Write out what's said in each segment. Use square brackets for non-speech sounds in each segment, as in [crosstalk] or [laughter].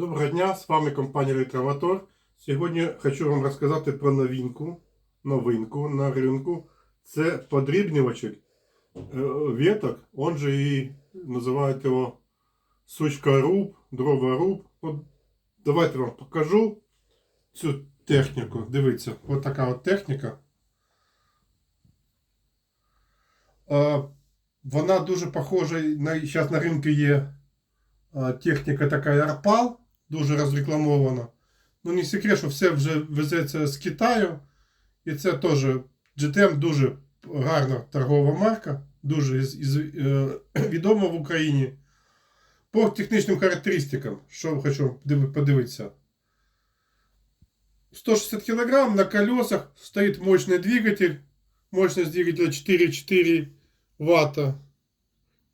Доброго дня, з вами компанія Ретроватор. Сьогодні хочу вам розказати про новинку, новинку на ринку. Це подрібнювачик е, веток, он же і називають його сучкоруб, дроворуб. От давайте вам покажу цю техніку. Дивіться, от така от техніка. Е, Вона дуже похожа на зараз на ринку є техніка така Арпал, дуже розрекламована. Ну, не секрет, що все вже везеться з Китаю. І це теж GTM дуже гарна торгова марка, дуже із, із, е, [clears throat] відома в Україні. По технічним характеристикам, що хочу див- подивитися. 160 кг на колесах стоит мощный двигатель. Мощность двигателя 4,4 ватта.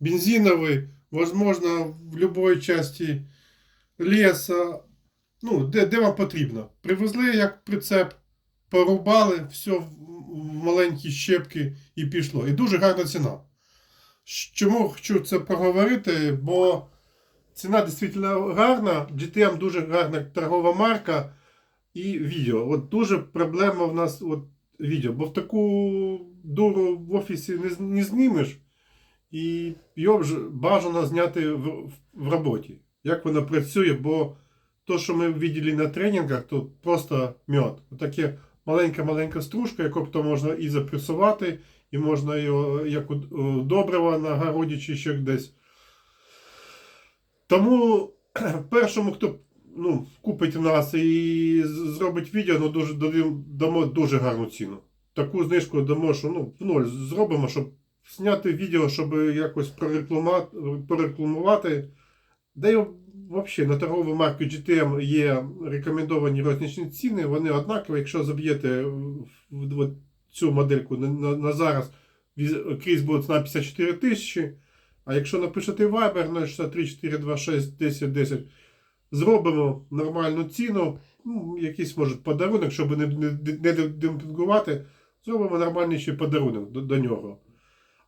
Бензиновый, возможно, в любой части леса. Ну, де, де вам потрібно. Привезли як прицеп, порубали, все в маленькі щепки і пішло. І дуже гарна ціна. Чому хочу це проговорити? Бо ціна дійсно гарна, GTM дуже гарна торгова марка і відео. От дуже проблема в нас от, відео, бо в таку дуру в офісі не, не знімеш. І його ж бажано зняти в, в роботі. Як воно працює, бо то, що ми бачили на тренінгах, то просто мед. Таке маленька-маленька стружка, яку можна і запресувати, і можна його як добрива на городі чи ще десь. Тому [clears throat] першому, хто ну, купить нас і зробить відео, ну, дуже, дамо дуже гарну ціну. Таку знижку дамо, що ну, в ноль зробимо, щоб зняти відео, щоб якось прорекламувати. Да й взагалі на торгову марку GTM є рекомендовані розничні ціни, вони однакові. Якщо заб'єте в, в, цю модельку на, на, на зараз, крізь буде ціна 54 тисячі. А якщо напишете Viber 063 426 10 10, зробимо нормальну ціну, ну, якийсь може подарунок, щоб не, не, не демпінгувати, зробимо нормальний подарунок до, до нього.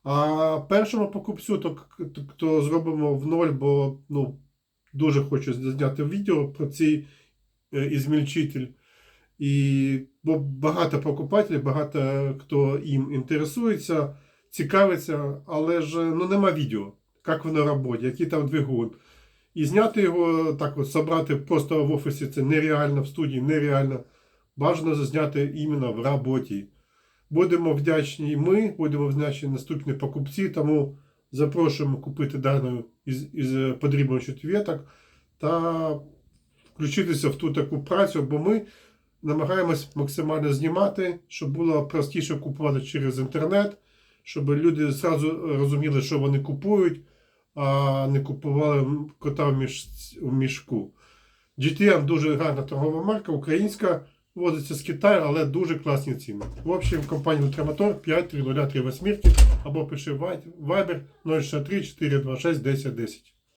А першому покупцю, то, то, зробимо в ноль, бо ну, дуже хочу зняти відео про цей е, ізмільчитель. І бо багато покупателів, багато хто їм інтересується, цікавиться, але ж ну, нема відео, як воно працює, який там двигун. І зняти його так от, собрати просто в офісі це нереально, в студії нереально. Бажано зняти іменно в роботі. Будемо вдячні і ми, будемо вдячні наступні покупці, тому запрошуємо купити дану із, із подрібнювачів веток та включитися в ту таку працю, бо ми намагаємось максимально знімати, щоб було простіше купувати через інтернет, щоб люди зразу розуміли, що вони купують, а не купували кота в, мішку. GTM дуже гарна торгова марка, українська, возиться з Китаю, але дуже класні ціни. В общем, компанія Ultramotor 5 3 0 3 8 або пиши Viber 063 426 10 10.